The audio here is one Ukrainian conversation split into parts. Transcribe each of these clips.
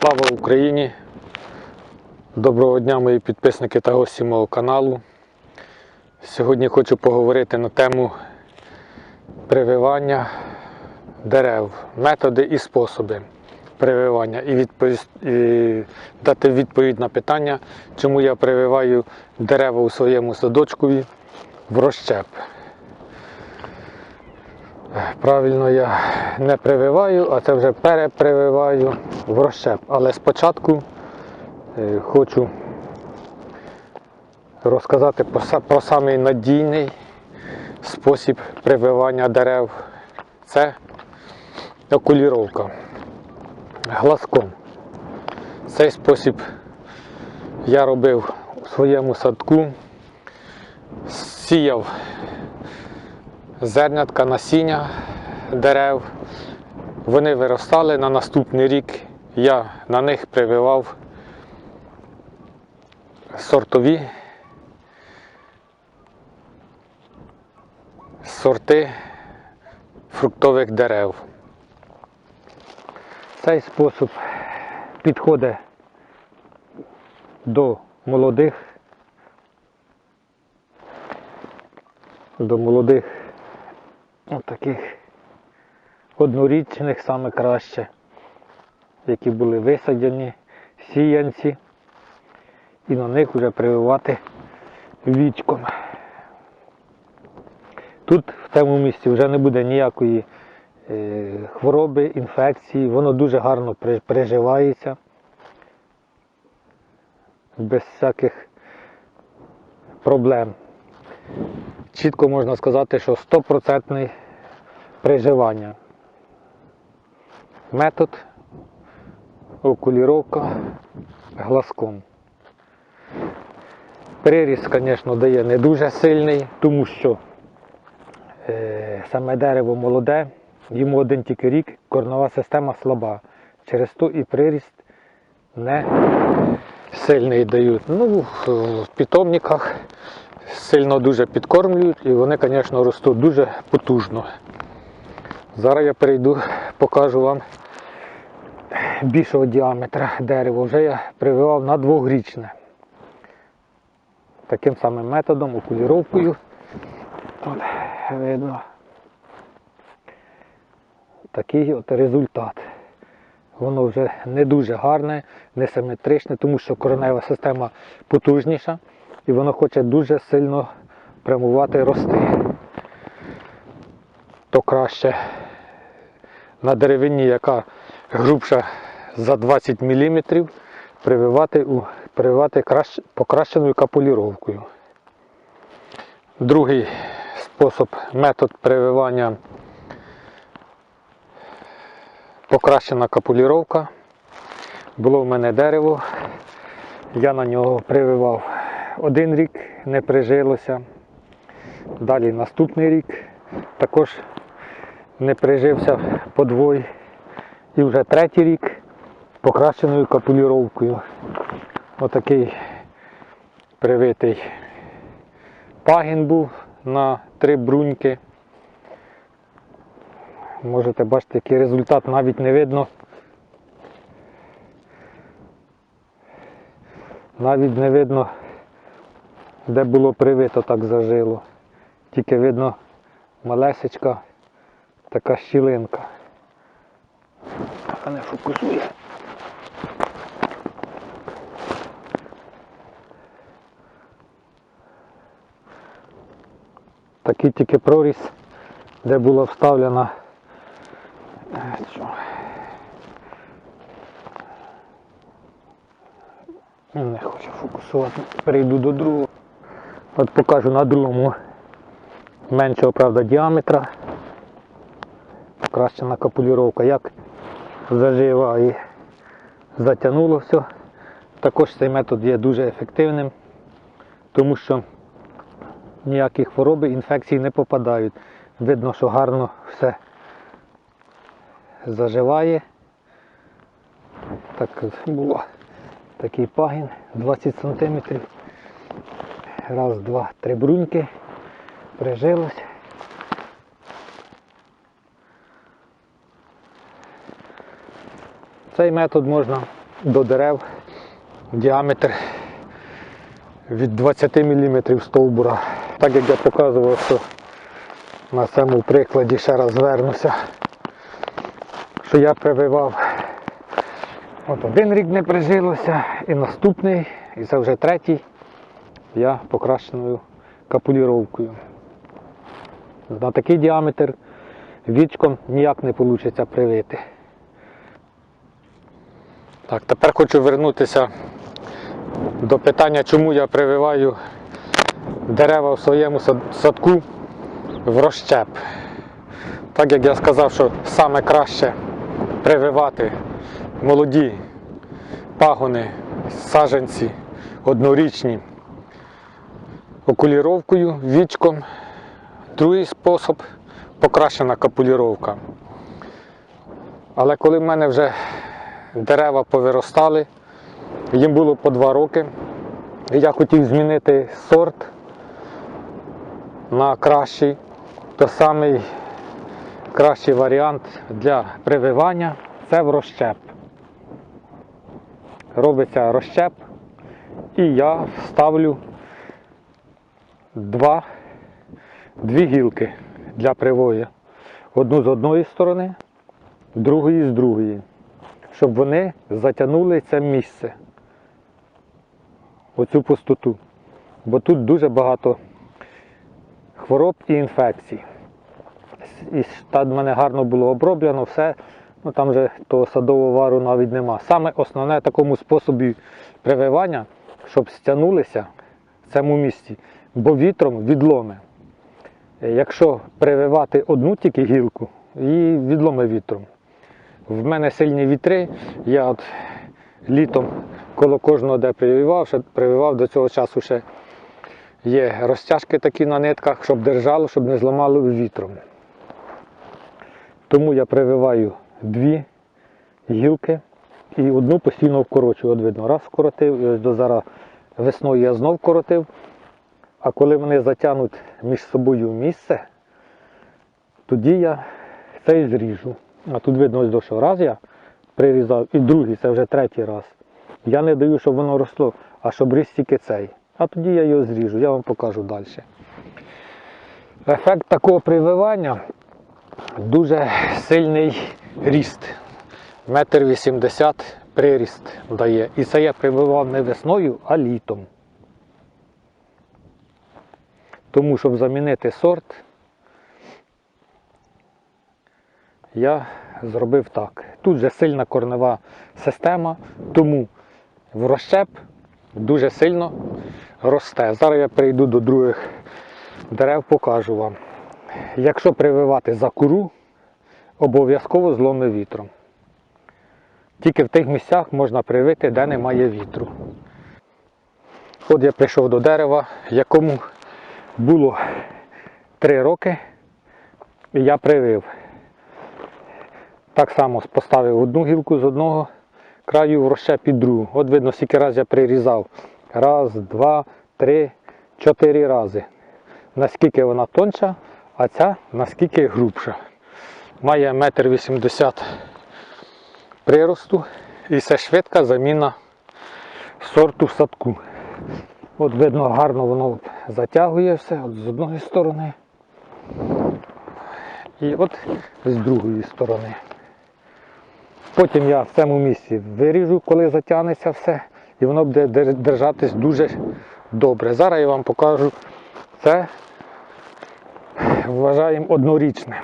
Слава Україні! Доброго дня, мої підписники та гості мого каналу. Сьогодні хочу поговорити на тему прививання дерев, методи і способи прививання і, відповість, і дати відповідь на питання, чому я прививаю дерева у своєму садочкові в розщеп. Правильно, я не прививаю, а це вже перепрививаю в розщеп. Але спочатку е, хочу розказати про, са- про самий надійний спосіб прививання дерев. Це окуліровка глазком. Цей спосіб я робив у своєму садку, сіяв зернятка насіння дерев. Вони виростали на наступний рік. Я на них прививав сортові сорти фруктових дерев. Цей спосіб підходить до молодих, до молодих таких однорічних саме краще, які були висаджені, сіянці, і на них вже прививати вічком. Тут в цьому місці вже не буде ніякої е, хвороби, інфекції, воно дуже гарно при- приживається, без всяких проблем. Чітко можна сказати, що 100% приживання. Метод окуліровка глазком. Приріст, звісно, дає не дуже сильний, тому що е, саме дерево молоде, йому один тільки рік, корнова система слаба. Через то і приріст не сильний дають. Ну, в питомниках сильно дуже підкормлюють і вони, звісно, ростуть дуже потужно. Зараз я перейду, покажу вам більшого діаметра дерева. Вже я прививав на двохрічне. Таким самим методом, окуліровкою. Тут видно такий от результат. Воно вже не дуже гарне, не симетричне, тому що коренева система потужніша і воно хоче дуже сильно прямувати рости. То краще на деревині, яка грубша за 20 мм, прививати, у- прививати краще, покращеною капуліровкою. Другий спосіб, метод прививання покращена капуліровка. Було в мене дерево, я на нього прививав один рік, не прижилося. Далі наступний рік також не прижився подвой. І вже третій рік покращеною капуліровкою. Отакий привитий пагін був на три бруньки. Можете бачити, який результат навіть не видно. Навіть не видно, де було привито так зажило. Тільки видно малесечка така щілинка. А не фокусує. Такий тільки проріз, де була вставлена. е, Не хочу фокусувати, перейду до другого. От покажу на другому меншого, правда, діаметра. Краща накапуліровка, як зажива і затягнуло все. Також цей метод є дуже ефективним, тому що ніякі хвороби, інфекції не попадають. Видно, що гарно все заживає. Так було такий пагін 20 см. Раз, два, три бруньки. Прижилось. Цей метод можна до дерев діаметр від 20 мм стовбура. Так як я показував, що на цьому прикладі ще раз звернуся, що я прививав. От один рік не прижилося, і наступний, і це вже третій, я покращеною капуліровкою. На такий діаметр вічком ніяк не вийде привити. Так, тепер хочу вернутися до питання, чому я прививаю дерева в своєму садку в розщеп. Так як я сказав, що саме краще прививати молоді пагони, саджанці однорічні окуліровкою, вічком. Другий спосіб покращена капуліровка. Але коли в мене вже дерева повиростали, їм було по два роки, і я хотів змінити сорт на кращий, то самий кращий варіант для прививання це в розщеп. Робиться розщеп, і я ставлю два, дві гілки для привою. Одну з одної сторони, другої з другої, щоб вони затягнули це місце, оцю пустоту. Бо тут дуже багато хвороб і інфекцій. І там в мене гарно було оброблено все, ну там же того садового вару навіть нема. Саме основне такому способі прививання, щоб стягнулися в цьому місці, бо вітром відломе. Е, Якщо прививати одну тільки гілку, її відломе вітром. В мене сильні вітри, я от літом коло кожного де прививав, ще прививав до цього часу ще є розтяжки такі на нитках, щоб держало, щоб не зламало вітром. Тому я прививаю дві гілки і одну постійно вкорочую. От видно, раз вкоротив, і ось до зараз весною я знов вкоротив. А коли вони затягнуть між собою місце, тоді я цей зріжу. А тут видно, ось до що раз я прирізав, і другий, це вже третій раз. Я не даю, щоб воно росло, а щоб ріс тільки цей. А тоді я його зріжу, я вам покажу далі. Ефект такого прививання дуже сильний ріст. Метр вісімдесят приріст дає. І це я прививав не весною, а літом. Тому, щоб замінити сорт, я зробив так. Тут же сильна корнева система, тому в розщеп дуже сильно росте. Зараз я прийду до других дерев, покажу вам. Якщо прививати за куру, обов'язково зломи вітром. Тільки в тих місцях можна привити, де немає вітру. От я прийшов до дерева, якому було 3 роки, і я привив. Так само поставив одну гілку з одного краю в розщеп під другу. От видно, скільки разів я прирізав. Раз, два, три, чотири рази. Наскільки вона тонша, а ця наскільки грубша. Має метр вісімдесят приросту і це швидка заміна сорту в садку. От видно, гарно воно затягує все от з одної сторони. І от з другої сторони. Потім я в цьому місці виріжу, коли затягнеться все, і воно буде держатись дуже добре. Зараз я вам покажу це, вважаємо, однорічне.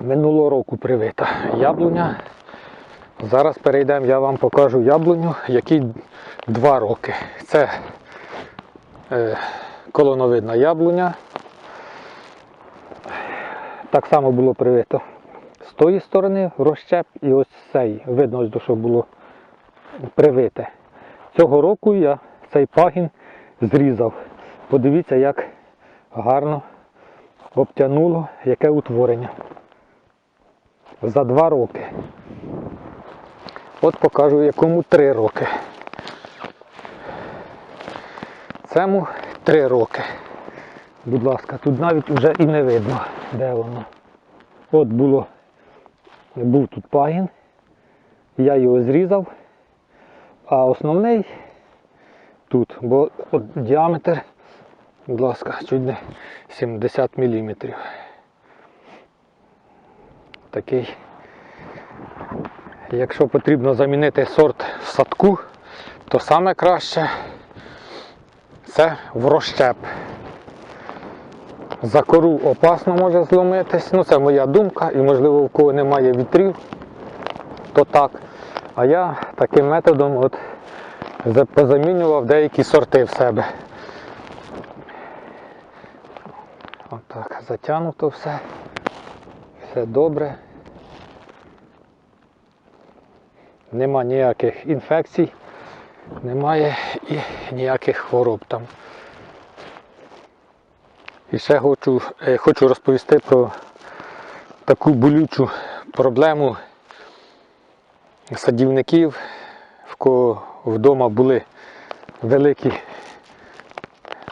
Минулого року привита яблуня. Зараз перейдемо, я вам покажу яблуню, якій два роки. Це е, колоновидна яблуня. Так само було привито з тої сторони розщеп і ось цей. Видно, що було привите. Цього року я цей пагін зрізав. Подивіться, як гарно обтянуло, яке утворення. За два роки. От покажу, якому три роки. Цьому три роки. Будь ласка, тут навіть вже і не видно, де воно. От було, був тут пагін, я його зрізав А основний тут, бо от діаметр, будь ласка, чуть не 70 мм. Такий. Якщо потрібно замінити сорт в садку, то саме краще це в розщеп. За кору опасно може зломитись. Ну це моя думка, і можливо в кого немає вітрів, то так. А я таким методом от позамінював деякі сорти в себе. Отак, затягнуто все. Все добре. Нема ніяких інфекцій, немає і ніяких хвороб там. І ще хочу, е, хочу розповісти про таку болючу проблему садівників, в кого вдома були великі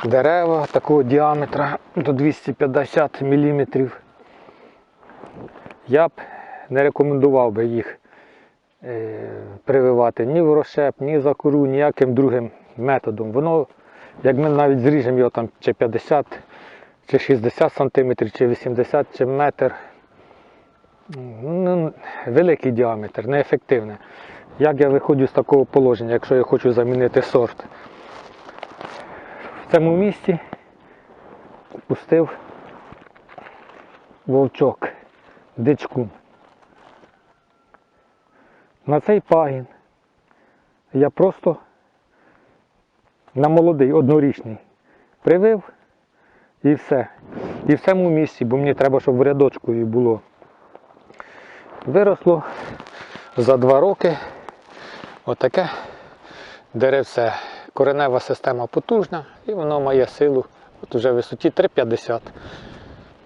дерева такого діаметра до 250 мм. Я б не рекомендував би їх прививати ні в розшеп, ні за кору, ніяким другим методом. Воно, як ми навіть зріжемо його там чи 50, чи 60 см, чи 80, чи метр. Ну, великий діаметр, неефективне. Як я виходжу з такого положення, якщо я хочу замінити сорт? В цьому місці пустив вовчок, дичку. На цей пагін я просто на молодий, однорічний привив і все. І в цьому місці, бо мені треба, щоб в рядочку і було. Виросло за два роки отаке деревце. Коренева система потужна і воно має силу от уже в висоті 3,50.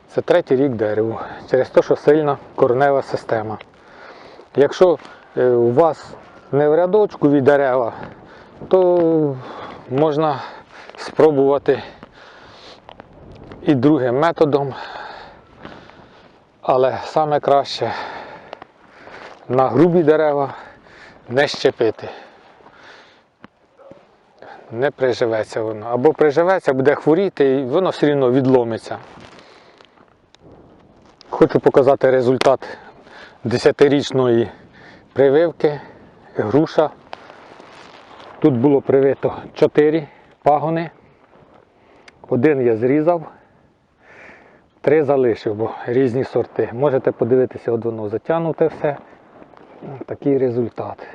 Це третій рік дереву. Через те, що сильна коренева система. Якщо у вас не в рядочку від дерева, то можна спробувати і другим методом, але саме краще на грубі дерева не щепити. Не приживеться воно. Або приживеться, буде хворіти і воно все рівно відломиться. Хочу показати результат 10-річної прививки, груша. Тут було привито 4 пагони. Один я зрізав, три залишив, бо різні сорти. Можете подивитися, от воно затягнуте все. Такий результат.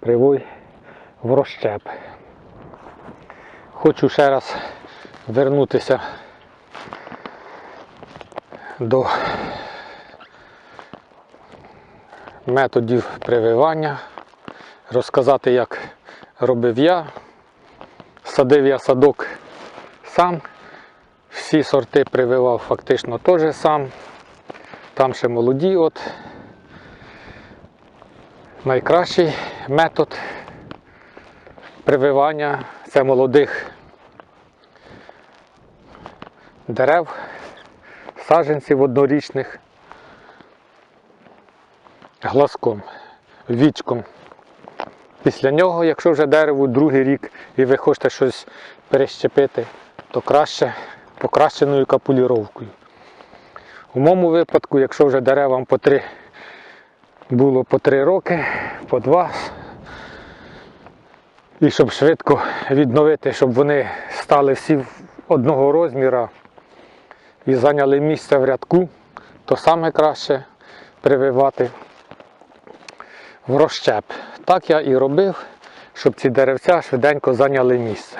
Привой в розщеп. Хочу ще раз вернутися до методів прививання, розказати, як робив я. Садив я садок сам, всі сорти прививав фактично теж сам. Там ще молоді. От. Найкращий метод прививання це молодих дерев, саджанців однорічних глазком, вічком. Після нього, якщо вже дереву другий рік і ви хочете щось перещепити, то краще покращеною капуліровкою. У моєму випадку, якщо вже деревам по три було по три роки, по два, і щоб швидко відновити, щоб вони стали всі одного розміру і зайняли місце в рядку, то саме краще прививати в розщеп. Так я і робив, щоб ці деревця швиденько зайняли місце.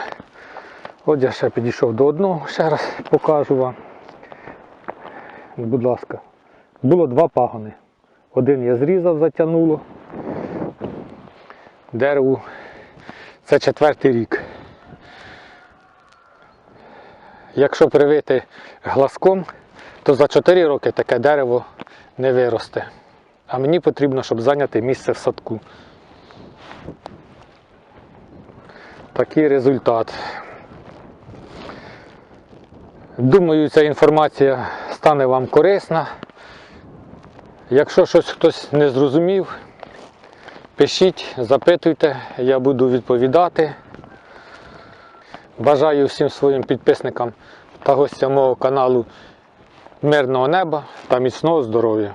От я ще підійшов до одного, ще раз покажу вам. Будь ласка, було два пагони. Один я зрізав, затягнуло. Дереву це четвертий рік. Якщо привити глазком, то за 4 роки таке дерево не виросте. А мені потрібно, щоб зайняти місце в садку. Такий результат. Думаю, ця інформація стане вам корисна. Якщо щось хтось не зрозумів, Пишіть, запитуйте, я буду відповідати. Бажаю всім своїм підписникам та гостям мого каналу мирного неба та міцного здоров'я.